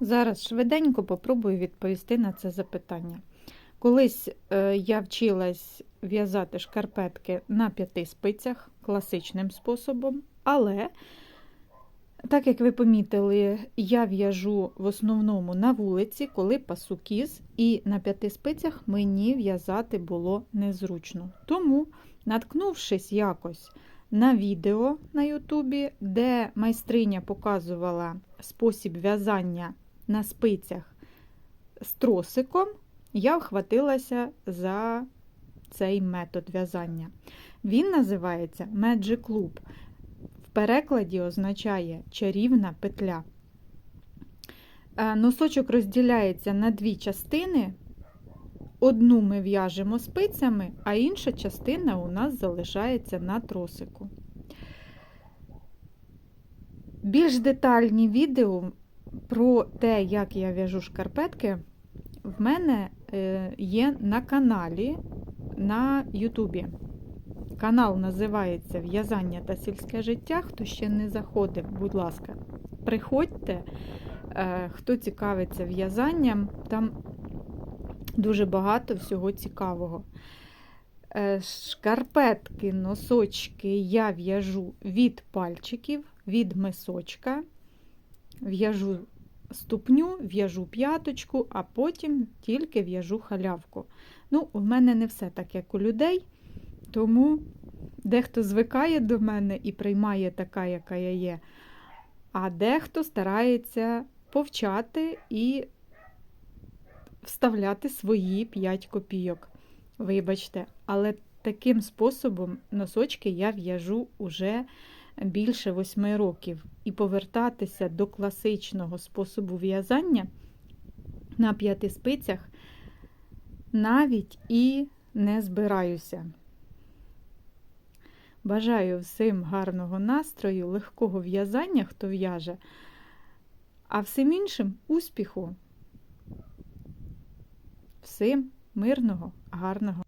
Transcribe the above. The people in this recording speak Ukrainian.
Зараз швиденько попробую відповісти на це запитання. Колись е, я вчилась в'язати шкарпетки на п'яти спицях класичним способом, але, так як ви помітили, я в'яжу в основному на вулиці, коли пасу кіз, і на п'яти спицях мені в'язати було незручно. Тому, наткнувшись якось на відео на Ютубі, де майстриня показувала спосіб в'язання на спицях з тросиком, я вхватилася за цей метод в'язання. Він називається Magic Loop. В перекладі означає чарівна петля. Е, Носочок розділяється на дві частини. Одну ми в'яжемо спицями, а інша частина у нас залишається на тросику. Більш детальні відео про те, як я в'яжу шкарпетки, в мене е, є на каналі на Ютубі. Канал називається В'язання та сільське життя. Хто ще не заходив, будь ласка, приходьте, е, хто цікавиться в'язанням, там дуже багато всього цікавого. Е, Шкарпетки, носочки я в'яжу від пальчиків, від мисочка, в'яжу ступню, в'яжу п'яточку, а потім тільки в'яжу халявку. Ну, в мене не все так, як у людей, тому дехто звикає до мене і приймає така, яка я є, а дехто старається повчати і вставляти свої 5 копійок. Вибачте, але таким способом носочки я в'яжу уже більше 8 років. І повертатися до класичного способу в'язання на п'яти спицях навіть і не збираюся. Бажаю всім гарного настрою, легкого в'язання, хто в'яже, а всім іншим успіху. Всім мирного, гарного